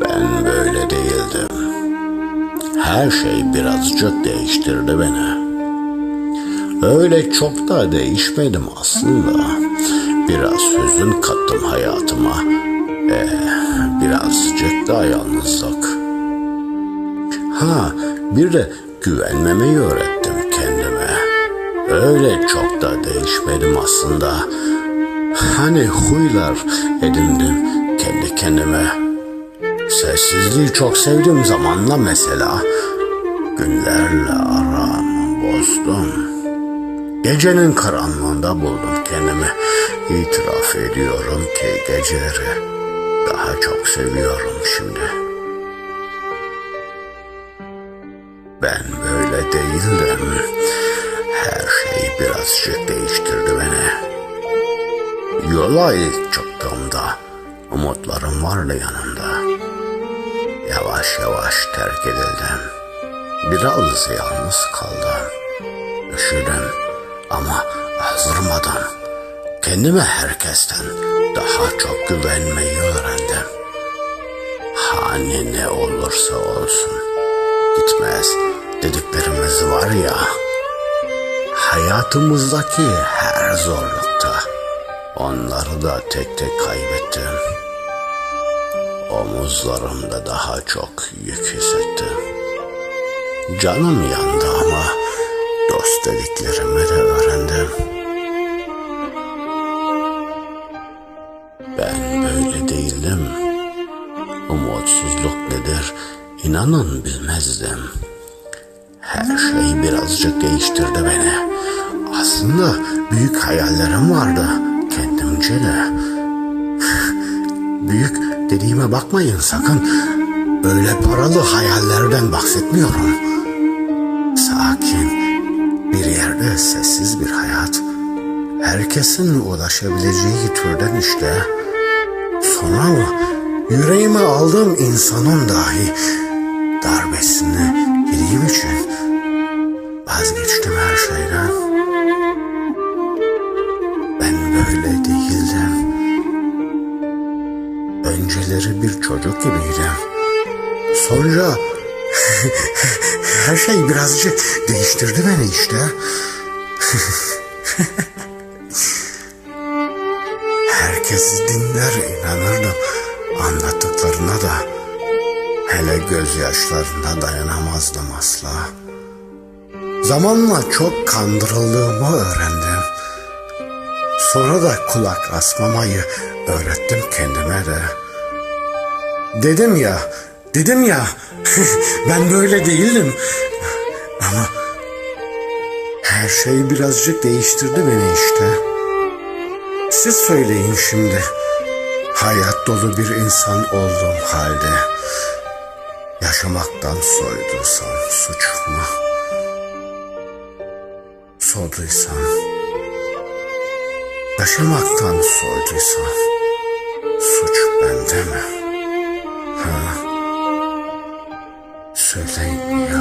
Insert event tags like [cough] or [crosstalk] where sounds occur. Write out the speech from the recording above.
Ben böyle değildim. Her şey birazcık değiştirdi beni. Öyle çok da değişmedim aslında. Biraz hüzün kattım hayatıma. Ee, birazcık da yalnızlık. Ha, bir de güvenmemeyi öğrettim kendime. Öyle çok da değişmedim aslında. Hani huylar edindim kendi kendime. Sessizliği çok sevdim zamanla mesela. Günlerle aramı bozdum. Gecenin karanlığında buldum kendimi. İtiraf ediyorum ki geceleri daha çok seviyorum şimdi. Ben böyle değildim. Her şey birazcık değiştirdi beni. Yola ilk çıktığımda umutlarım vardı yanımda. Yavaş yavaş terk edildim. Biraz yalnız kaldım. Üşüdüm ama azdırmadım. Kendime herkesten daha çok güvenmeyi öğrendim. Hani ne olursa olsun gitmez dediklerimiz var ya. Hayatımızdaki her zorlukta onları da tek tek kaybettim. Omuzlarımda daha çok yük hissettim. Canım yandı ama dost dediklerimi de öğrendim. Ben böyle değildim. Umutsuzluk nedir inanın bilmezdim. Her şey birazcık değiştirdi beni. Aslında büyük hayallerim vardı kendimce de. [laughs] büyük dediğime bakmayın sakın. Öyle paralı hayallerden bahsetmiyorum. Sakin, bir yerde sessiz bir hayat. Herkesin ulaşabileceği türden işte. Sonra yüreğime aldığım insanın dahi darbesini Önceleri bir çocuk gibiydim. Sonra [laughs] her şey birazcık değiştirdi beni işte. [laughs] Herkes dinler inanırdım anlattıklarına da. Hele gözyaşlarına dayanamazdım asla. Zamanla çok kandırıldığımı öğrendim. Sonra da kulak asmamayı öğrettim kendime de. Dedim ya, dedim ya, [laughs] ben böyle değildim. Ama her şey birazcık değiştirdi beni işte. Siz söyleyin şimdi. Hayat dolu bir insan olduğum halde yaşamaktan soyduysam suç mu? Soğuduysam, yaşamaktan soğuduysam suç bende mi? Ha? Söyleyin ya.